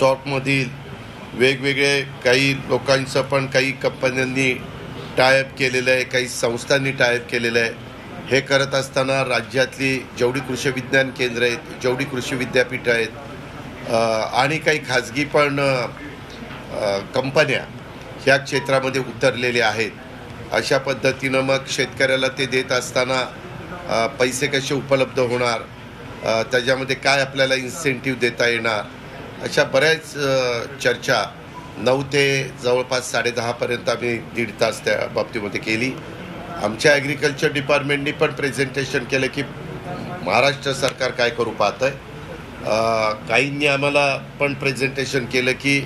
रिसॉर्टमधील वेगवेगळे काही लोकांचं पण काही कंपन्यांनी टायअप केलेलं आहे काही संस्थांनी टायअप केलेलं आहे. हे करत असताना राज्यातली जेवढी कृषी विज्ञान केंद्र आहेत जेवढी कृषी विद्यापीठं आहेत आणि काही खाजगी पण कंपन्या ह्या क्षेत्रामध्ये उतरलेल्या आहेत. अशा पद्धतीनं मग शेतकऱ्याला ते देत असताना पैसे कसे उपलब्ध होणार? त्याच्यामध्ये काय आपल्याला इन्सेंटिव्ह देता येणार? अशा बऱ्याच चर्चा नऊ ते जवळपास साडेदहापर्यंत आम्ही दीड तास त्या बाबतीमध्ये केली. आमच्या ॲग्रिकल्चर डिपार्टमेंटनी पण प्रेझेंटेशन केलं की महाराष्ट्र सरकार काय करू पाहतं आहे काहींनी आम्हाला पण प्रेझेंटेशन केलं की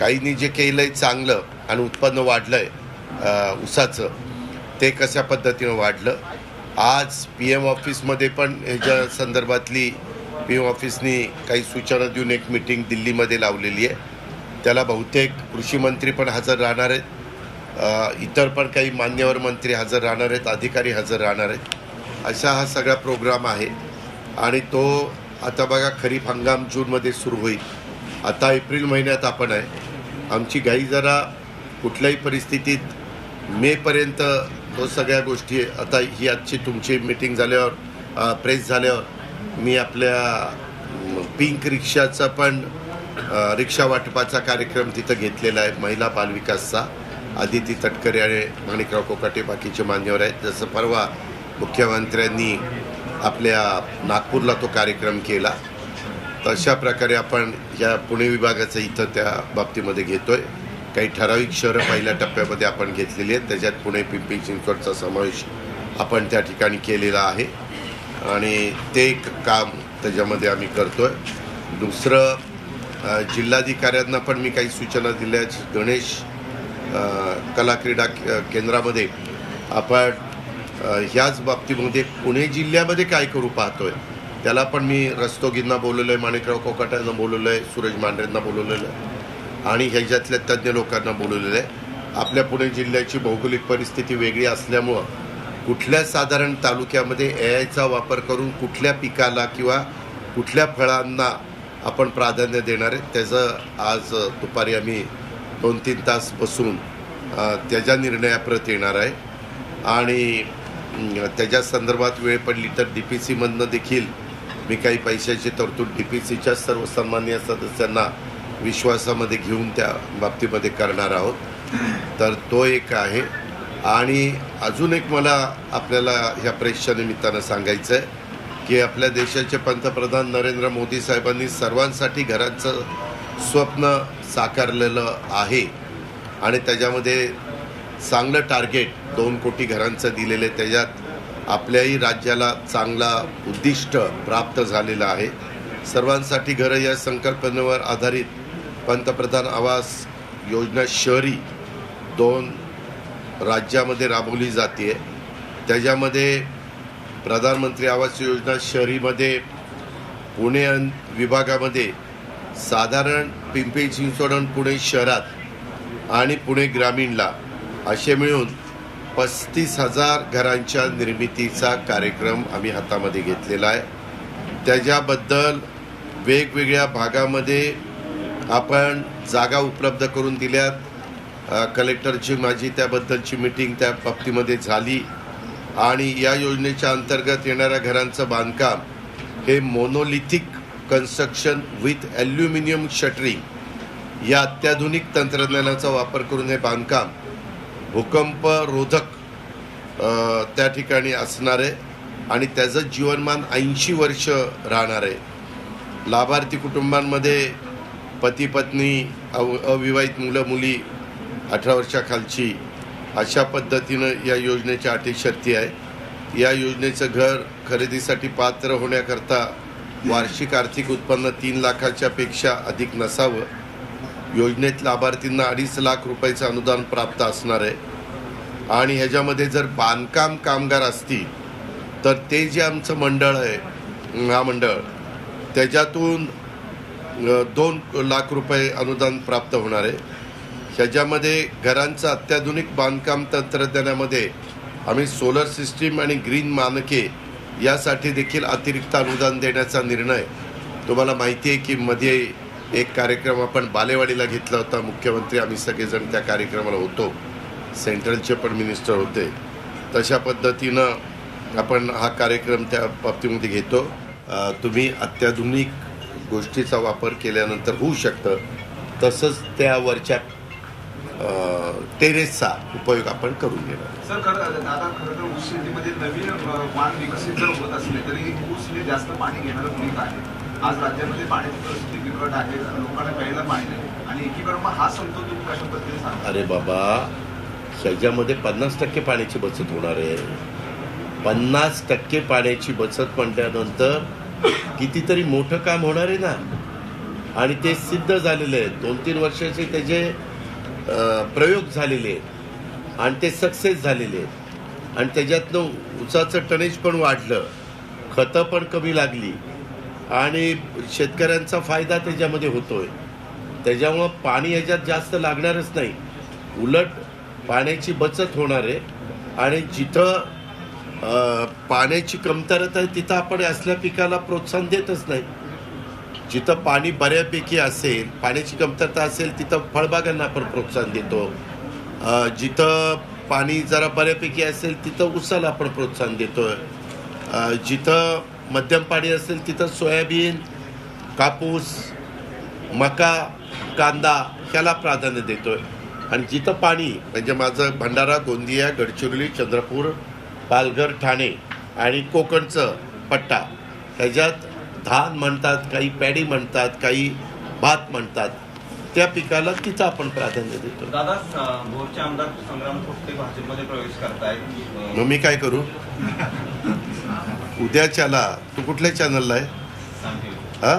काहींनी जे केलं आहे चांगलं आणि उत्पन्न वाढलं आहे ऊसाचं ते कशा पद्धतीनं वाढलं. आज पी एम ऑफिसमध्ये पण ह्याच्या संदर्भातली पी एम ऑफिसनी काही सूचना देऊन एक मिटिंग दिल्लीमध्ये लावलेली आहे. त्याला बहुतेक कृषी मंत्री पण हजर राहणार आहेत. इतर पण काही मान्यवर मंत्री हजर राहणार आहेत अधिकारी हजर राहणार आहेत. अशा हा सगळा प्रोग्राम आहे. आणि तो आता बघा खरीप हंगाम जूनमध्ये सुरू होईल. आता एप्रिल महिन्यात आपण आहे. आमची घाई जरा कुठल्याही परिस्थितीत मेपर्यंत तो सगळ्या गोष्टी आता ही आजची तुमची मीटिंग झाल्यावर प्रेस झाल्यावर मी आपल्या पिंक रिक्षाचा पण रिक्षा वाटपाचा कार्यक्रम तिथं घेतलेला आहे. महिला बालविकासचा आदिती तटकरे आणि माणिकराव कोकाटे बाकीचे मान्यवर आहेत. जसं परवा मुख्यमंत्र्यांनी आपल्या नागपूरला तो कार्यक्रम केला. तशा प्रकारे आपण या पुणे विभागाचं इथं त्या बाबतीमध्ये घेतो आहे काही ठराविक शहरं पहिल्या टप्प्यामध्ये आपण घेतलेली आहेत. त्याच्यात पुणे पिंपरी चिंचवडचा समावेश आपण त्या ठिकाणी केलेला आहे. आणि ते एक काम त्याच्यामध्ये आम्ही करतो आहे दुसरं जिल्हाधिकाऱ्यांना पण मी काही सूचना दिल्या आहेत. गणेश कला क्रीडा के- केंद्रामध्ये आपण ह्याच बाबतीमध्ये पुणे जिल्ह्यामध्ये काय करू पाहतो आहे त्याला पण मी रस्तोगींना बोलवलं आहे माणिकराव कोकाट्यांना बोलवलं आहे सूरज मांढरेंना बोलवलेलं आहे आणि ह्याच्यातल्या तज्ज्ञ लोकांना बोलवलेलं आहे. आपल्या पुणे जिल्ह्याची भौगोलिक परिस्थिती वेगळी असल्यामुळं कुठल्या साधारण तालुक्यामध्ये ए आयचा वापर करून कुठल्या पिकाला किंवा कुठल्या फळांना आपण प्राधान्य देणार आहे त्याचं आज दुपारी आम्ही दोन तीन तास बसून त्याच्या निर्णयाप्रत येणार आहे. आणि त्याच्या संदर्भात वेळ पडली तर डी पी सीमधनं देखील मी काही पैशाची तरतूद डी पी सीच्या सर्व सन्मान्य सदस्यांना विश्वासामध्ये घेऊन त्या बाबतीमध्ये करणार आहोत. तर तो एक आहे. आणि अजून एक मला आपल्याला ह्या प्रेसच्या निमित्तानं सांगायचं आहे की आपल्या देशाचे पंतप्रधान नरेंद्र मोदी साहेबांनी सर्वांसाठी घरांचं स्वप्न साकारलेलं आहे. आणि त्याच्यामध्ये चांगलं टार्गेट दोन कोटी घरांचं दिलेलं आहे. त्याच्यात आपल्याही राज्याला चांगला उद्दिष्ट प्राप्त झालेलं आहे. सर्वांसाठी घरं या संकल्पनेवर आधारित पंतप्रधान आवास योजना शहरी दोन राज्यामध्ये राबवली जाते. त्याच्यामध्ये प्रधानमंत्री आवास योजना शहरीमध्ये पुणे अन- विभागामध्ये साधारण पिंपरी चिंचवड पुणे शहरात आणि पुणे ग्रामीणला असे मिळून पस्तीस हजार घरांच्या निर्मितीचा कार्यक्रम आम्ही हातामध्ये घेतलेला आहे. त्याच्याबद्दल वेगवेगळ्या भागामध्ये आपण जागा उपलब्ध करून दिल्यात. कलेक्टरची माझी त्याबद्दलची मिटिंग त्या बाबतीमध्ये झाली. आणि या योजनेच्या अंतर्गत येणाऱ्या घरांचं बांधकाम हे monolithic construction with aluminium shuttering या अत्याधुनिक तंत्रज्ञानाचा वापर करून हे बांधकाम भूकंपरोधक त्या ठिकाणी असणार आहे आणि त्याचं जीवनमान ऐंशी वर्ष राहणार आहे लाभार्थी कुटुंबांमध्ये पती पत्नी अव अविवाहित मुलं मुली अठरा वर्षाखालची अशा पद्धतीनं या योजनेच्या अटी शर्ती आहे. या योजनेचं घर खरेदीसाठी पात्र होण्याकरता वार्षिक आर्थिक उत्पन्न तीन लाखाच्या पेक्षा अधिक नसावं. योजनेत लाभार्थींना अडीच लाख रुपयाचं अनुदान प्राप्त असणार आहे. आणि ह्याच्यामध्ये जर बांधकाम कामगार असतील तर ते जे आमचं मंडळ आहे महामंडळ त्याच्यातून दोन लाख रुपये अनुदान प्राप्त होणार आहे. ह्याच्यामध्ये घरांचं अत्याधुनिक बांधकाम तंत्रज्ञानामध्ये आम्ही सोलर सिस्टीम आणि ग्रीन मानके यासाठी देखील अतिरिक्त अनुदान देण्याचा निर्णय तुम्हाला माहिती आहे की मध्ये एक कार्यक्रम आपण बालेवाडीला घेतला होता. मुख्यमंत्री आम्ही सगळेजण त्या कार्यक्रमाला होतो. सेंट्रलचे पण मिनिस्टर होते. तशा पद्धतीनं आपण हा कार्यक्रम त्या बाबतीमध्ये घेतो. तुम्ही अत्याधुनिक गोष्टीचा वापर केल्यानंतर होऊ शकतं. तसंच त्यावरच्या टेरेसचा उपयोग आपण करून घेणार सर खरं दादा खरं तर ऊस शेतीमध्ये नवीन वाण विकसित जर होत असले तरी ऊस हे जास्त पाणी घेणारं पीक आहे. आज राज्यामध्ये पाण्याची परिस्थिती बिकट आहे लोकांना प्यायला पाणी नाही. आणि एकीकडे मग हा समतोल तुम्ही कशा पद्धतीने सांगा अरे बाबा ह्याच्यामध्ये पन्नास टक्के पाण्याची बचत होणार आहे. पन्नास टक्के पाण्याची बचत म्हटल्यानंतर कितीतरी मोठं काम होणार आहे ना? आणि ते सिद्ध झालेले आहेत दोन तीन वर्षाचे त्याचे प्रयोग झालेले आहेत. आणि ते सक्सेस झालेले आहेत. आणि त्याच्यातनं उसाचं टनेज पण वाढलं. खतं पण कमी लागली. आणि शेतकऱ्यांचा फायदा त्याच्यामध्ये होतोय. त्याच्यामुळं पाणी याच्यात जास्त लागणारच नाही. उलट पाण्याची बचत होणार आहे. आणि जिथं पाण्याची कमतरता आहे तिथं आपण असल्या पिकाला प्रोत्साहन देतच नाही. जिथं पाणी बऱ्यापैकी असेल पाण्याची कमतरता असेल तिथं फळबागांना आपण प्रोत्साहन देतो. जिथं पाणी जरा बऱ्यापैकी असेल तिथं उसाला आपण प्रोत्साहन देतो. जिथं मध्यम पाणी असेल तिथं सोयाबीन कापूस मका कांदा ह्याला प्राधान्य देतोय. आणि जिथं पाणी म्हणजे माझं भंडारा गोंदिया गडचिरोली चंद्रपूर पालघर ठाणे आणि कोकणचं पट्टा ह्याच्यात धान म्हणतात काही पॅडी म्हणतात काही भात म्हणतात त्या पिकाला तिथं आपण प्राधान्य देतो. दादा भोरचे आमदार संग्राम थोपटे भाजपमध्ये प्रवेश करतायत. मग मी काय करू? उद्याच्याला तू कुठल्या चॅनलला आहे? हा?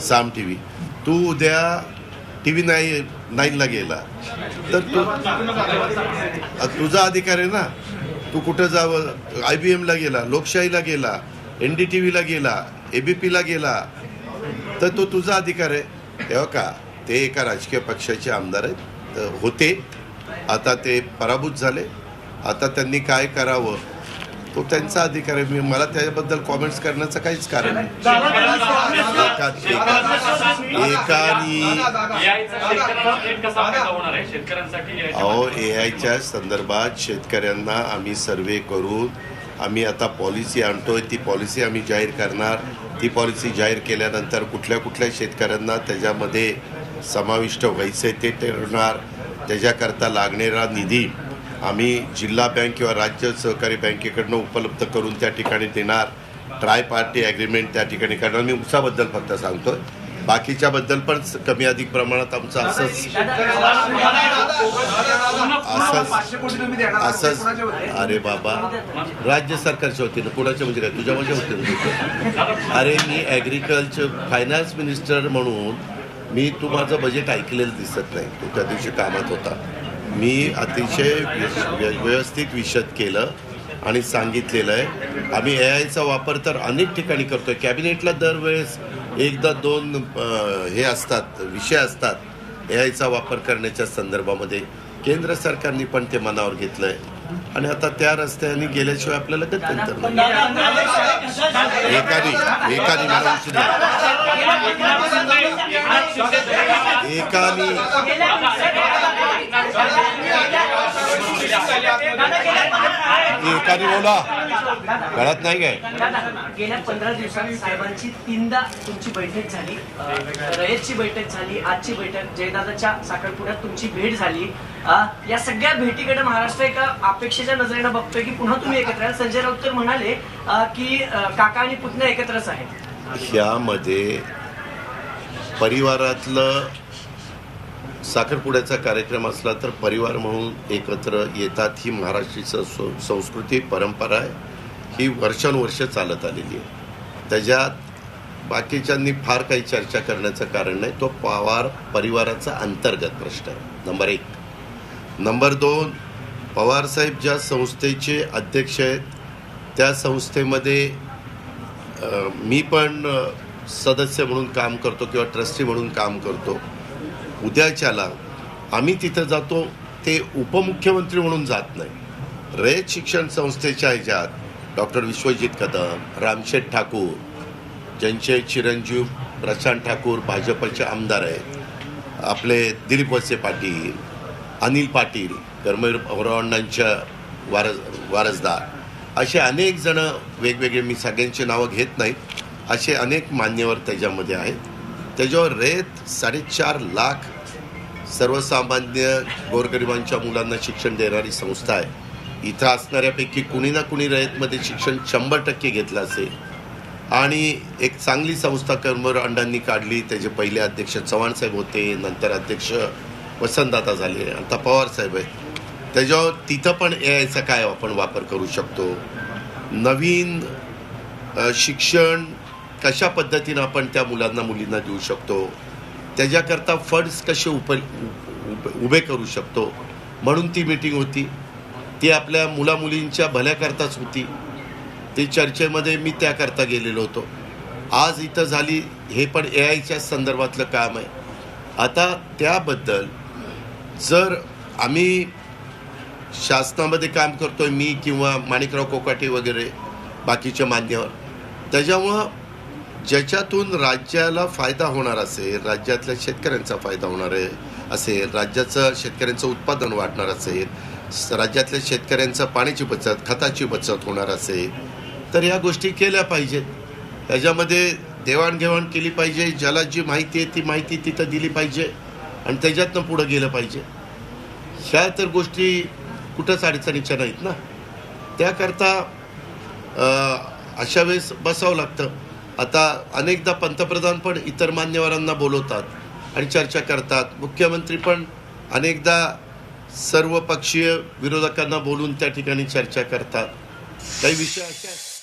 साम टी व्ही तू उद्या टी व्ही नाईन नाईनला गेला. तर तू तुझा अधिकार आहे ना? तू कुठं जावं? आय बी एमला गेला लोकशाहीला गेला एन डी टी व्हीला गेला ए बी पीला गेला तर तो तुझा अधिकार आहे. तेव्हा का? ते एका राजकीय पक्षाचे आमदार आहेत. तर होते. आता ते पराभूत झाले. आता त्यांनी काय करावं? तो त्यांचा अधिकार आहे. मी मला त्याबद्दल कॉमेंट्स करण्याचं काहीच कारण नाही. एकानी अहो ए आयच्या संदर्भात शेतकऱ्यांना आम्ही सर्वे करून आम्ही आता पॉलिसी आणतो आहे ती पॉलिसी आम्ही जाहीर करणार. ती पॉलिसी जाहीर केल्यानंतर कुठल्या कुठल्या शेतकऱ्यांना त्याच्यामध्ये समाविष्ट व्हायचे ते ठरवणार. त्याच्याकरता लागणारा निधी आम्ही जिल्हा बँक किंवा राज्य सहकारी बँकेकडनं उपलब्ध करून त्या ठिकाणी देणार. ट्राय पार्टी ॲग्रीमेंट त्या ठिकाणी करणार. मी उसाबद्दल फक्त सांगतो सांगतोय बाकीच्याबद्दल पण कमी अधिक प्रमाणात आमचं असंच असंच असंच? अरे बाबा. राज्य सरकारच्या वतीनं कुणाच्या म्हणजे काय? तुझ्या माझ्या वतीनं अरे मी ॲग्रिकल्चर फायनान्स मिनिस्टर म्हणून मी तू माझं बजेट ऐकलेलं दिसत नाही. तू त्या दिवशी कामात होता. मी अतिशय व्य- व्य- व्यवस्थित विशद केलं आणि सांगितलेलं आहे. आम्ही ए आयचा वापर तर अनेक ठिकाणी करतोय. कॅबिनेटला दरवेळेस एकदा दोन हे असतात विषय असतात ए आयचा वापर करण्याच्या संदर्भामध्ये केंद्र सरकारने पण ते मनावर घेतलं आहे आणि आता त्या रस्त्याने गेल्याशिवाय आपल्याला गत्यंतर एकानी एकानी मला उशीर एकानी एकानी बोला. कळत नाही काय? गेल्या पंधरा दिवसात साहेबांची तीनदा तुमची बैठक झाली. रयतची बैठक झाली आजची बैठक जयदादाच्या साखरपुड्यात तुमची भेट झाली. या सगळ्या भेटीकडे महाराष्ट्र एका अपेक्षेच्या नजरेनं बघतोय की पुन्हा तुम्ही एकत्र. संजय राऊत तर म्हणाले की काका आणि पुतण्या एकत्रच आहेत. ह्यामध्ये परिवारातलं साखरपुड्याचा कार्यक्रम असला तर परिवार म्हणून एकत्र येतात. ही महाराष्ट्री संस्कृती परंपरा आहे. ही वर्षानुवर्ष चालत आलेली आहे. त्याच्यात बाकीच्यांनी फार काही चर्चा करण्याचं कारण नाही. तो पवार परिवाराचा अंतर्गत प्रश्न आहे. नंबर एक. नंबर दोन. पवारसाहेब ज्या संस्थेचे अध्यक्ष आहेत त्या संस्थेमध्ये मी पण सदस्य म्हणून काम करतो किंवा ट्रस्टी म्हणून काम करतो. उद्याच्याला आम्ही तिथं जातो ते उपमुख्यमंत्री म्हणून जात नाही. रयत शिक्षण संस्थेच्या ह्याच्यात डॉक्टर विश्वजित कदम रामशेठ ठाकूर ज्यांचे चिरंजीव प्रशांत ठाकूर भाजपचे आमदार आहेत आपले दिलीप वसे पाटील अनिल पाटील कर्मवीर वारस वारसदार असे अनेक जण वेगवेगळे मी सगळ्यांची नावं घेत नाहीत असे अनेक मान्यवर त्याच्यामध्ये आहेत. त्याच्यावर रेत साडेचार लाख सर्वसामान्य गोरगरिबांच्या मुलांना शिक्षण देणारी संस्था आहे. इथं असणाऱ्यापैकी कुणी ना कुणी रयतमध्ये शिक्षण शंभर टक्के घेतलं असेल. आणि एक चांगली संस्था कर्मर अंडांनी काढली. त्याचे पहिले अध्यक्ष चव्हाण साहेब होते नंतर अध्यक्ष वसंतदाता झाले आता पवार साहेब आहेत. त्याच्यावर तिथं पण ए आयचा काय आपण वापर करू शकतो? नवीन शिक्षण कशा पद्धतीनं आपण त्या मुलांना मुलींना देऊ शकतो? त्याच्याकरता फंड्स कसे उप उभे करू शकतो? म्हणून ती मीटिंग होती. ती आपल्या मुलामुलींच्या भल्याकरताच होती. ते चर्चेमध्ये मी त्याकरता गेलेलो होतो. आज इथं झाली हे पण ए आयच्या संदर्भातलं काम आहे. आता त्याबद्दल जर आम्ही शासनामध्ये काम करतोय मी किंवा माणिकराव कोकाटे वगैरे बाकीचे मान्यवर त्याच्यामुळं ज्याच्यातून राज्याला फायदा होणार असेल राज्यातल्या शेतकऱ्यांचा फायदा होणार आहे असेल राज्याचं शेतकऱ्यांचं उत्पादन वाढणार असेल राज्यातल्या शेतकऱ्यांचं पाण्याची बचत खताची बचत होणार असेल तर या गोष्टी केल्या पाहिजेत. त्याच्यामध्ये देवाणघेवाण केली पाहिजे ज्याला जी माहिती आहे ती माहिती तिथं दिली पाहिजे आणि त्याच्यातनं पुढं गेलं पाहिजे. ह्या तर गोष्टी कुठंच अडचणीच्या नाहीत ना. त्याकरता अशा वेळेस बसावं लागतं. आता अनेकदा पंतप्रधान पण इतर मान्यवरांना बोलवतात आणि चर्चा करतात. मुख्यमंत्री पण अनेकदा सर्व पक्षीय विरोधकांना बोलून त्या ठिकाणी चर्चा करतात. काही विषय असे